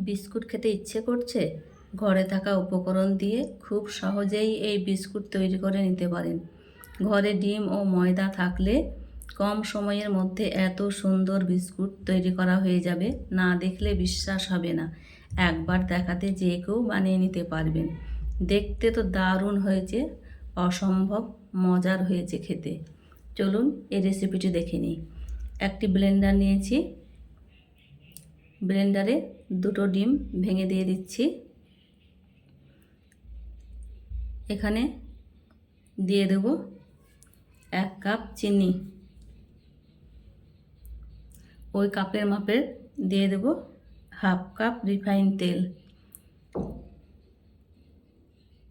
Biscuit খেতে ইচ্ছে করছে? ঘরে থাকা উপকরণ দিয়ে খুব সহজেই এই বিস্কুট তৈরি করে নিতে পারেন। ঘরে ডিম ও ময়দা থাকলে কম সময়ের মধ্যে এত সুন্দর বিস্কুট তৈরি করা হয়ে যাবে, না দেখলে বিশ্বাস হবে না। একবার দেখাতে যে কেউ বানিয়ে নিতে পারবেন। দেখতে তো দারুণ হয়েছে, অসম্ভব মজার হয়েছে খেতে। চলুন এই রেসিপিটি দেখে নিই। একটি ব্লেন্ডার নিয়েছি। ব্লেন্ডারে দুটো ডিম ভেঙে দিয়ে দিচ্ছি। এখানে দিয়ে দেব এক কাপ চিনি। ওই কাপের মাপের দিয়ে দেব হাফ কাপ রিফাইন তেল।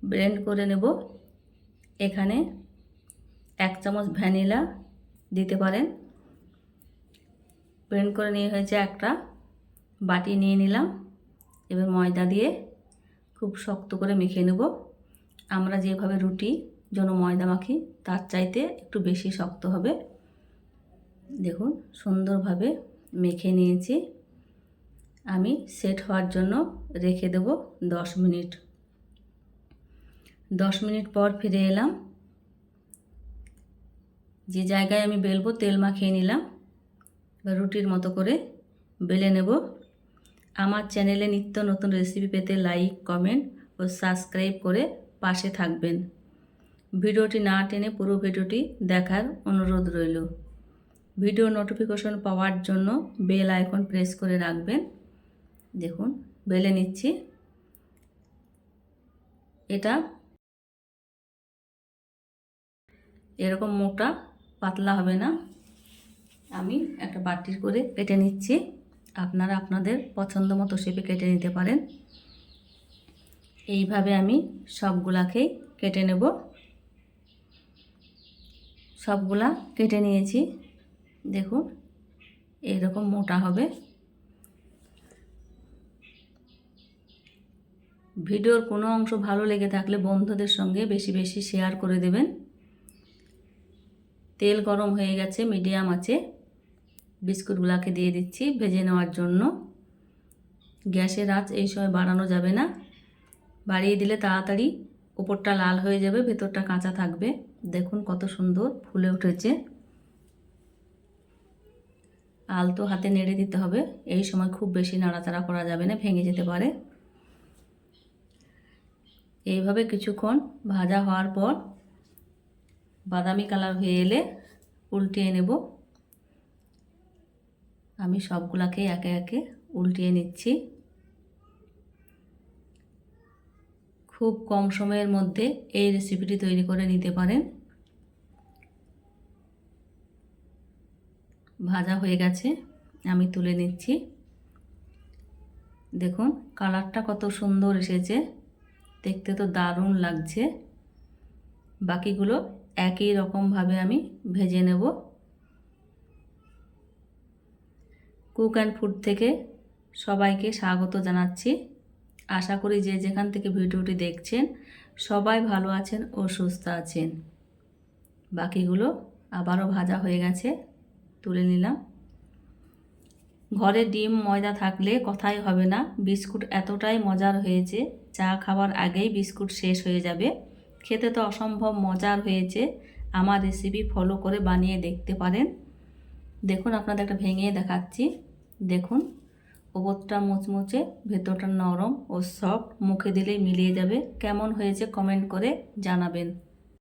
ব্লেন্ড করে নেব। এখানে এক চামচ ভ্যানিলা দিতে পারেন। ব্লেন্ড করে নিয়ে হয়েছে একটা বাটি নিয়ে নিলাম। এবার ময়দা দিয়ে খুব শক্ত করে মেখে নেব। আমরা যেভাবে রুটি জন্য ময়দা মাখি, তার চাইতে একটু বেশি শক্ত হবে। দেখুন, সুন্দরভাবে মেখে নিয়েছি। আমি সেট হওয়ার জন্য রেখে দেব দশ মিনিট। দশ মিনিট পর ফিরে এলাম। যে জায়গায় আমি বেলবো, তেল মাখিয়ে নিলাম। এবার রুটির মতো করে বেলে নেব। আমার চ্যানেলে নিত্য নতুন রেসিপি পেতে লাইক কমেন্ট ও সাবস্ক্রাইব করে পাশে থাকবেন। ভিডিওটি না টেনে পুরো ভিডিওটি দেখার অনুরোধ রইল। ভিডিও নোটিফিকেশন পাওয়ার জন্য বেল আইকন প্রেস করে রাখবেন। দেখুন বেলে নিচ্ছি। এটা এরকম মোটা, পাতলা হবে না। আমি একটা বাটির করে কেটে নিচ্ছি। আপনারা আপনাদের পছন্দ মতো শেপে কেটে নিতে পারেন। এইভাবে আমি সবগুলাকেই কেটে নেব। সবগুলা কেটে নিয়েছি। দেখুন এরকম মোটা হবে। ভিডিওর কোনো অংশ ভালো লেগে থাকলে বন্ধুদের সঙ্গে বেশি বেশি শেয়ার করে দেবেন। তেল গরম হয়ে গেছে, মিডিয়াম আছে। বিস্কুটগুলাকে দিয়ে দিচ্ছি ভেজে নেওয়ার জন্য। গ্যাসের আঁচ এই সময় বাড়ানো যাবে না। বাড়িয়ে দিলে তাড়াতাড়ি উপরটা লাল হয়ে যাবে, ভেতরটা কাঁচা থাকবে। দেখুন কত সুন্দর ফুলে উঠেছে। আলতো হাতে নেড়ে দিতে হবে। এই সময় খুব বেশি নাড়াচাড়া করা যাবে না, ভেঙে যেতে পারে। এইভাবে কিছুক্ষণ ভাজা হওয়ার পর বাদামি কালার হয়ে এলে উল্টিয়ে নেব। আমি সবগুলাকে একে একে উল্টিয়ে নিচ্ছি। খুব কম সময়ের মধ্যে এই রেসিপিটি তৈরি করে নিতে পারেন। ভাজা হয়ে গেছে, আমি তুলে নিচ্ছি। দেখুন, কালারটা কত সুন্দর এসেছে। দেখতে তো দারুণ লাগছে। বাকিগুলো একই রকমভাবে আমি ভেজে নেব। কুক অ্যান্ড ফুড থেকে সবাইকে স্বাগত জানাচ্ছি। আশা করি যে যেখান থেকে ভিডিওটি দেখছেন, সবাই ভালো আছেন ও সুস্থ আছেন। বাকিগুলো আবারও ভাজা হয়ে গেছে, তুলে নিলাম। ঘরে ডিম, ময়দা থাকলে কথাই হবে না। বিস্কুট এতটাই মজার হয়েছে, চা খাওয়ার আগেই বিস্কুট শেষ হয়ে যাবে। খেতে তো অসম্ভব মজার হয়েছে। আমার রেসিপি ফলো করে বানিয়ে দেখতে পারেন। দেখুন, আপনাদের একটা ভেঙে দেখাচ্ছি। দেখুন, ওপরটা মুচমুচে, ভেতরটা নরম ও সফট মুখে দিলেই মিলিয়ে যাবে। কেমন হয়েছে কমেন্ট করে জানাবেন।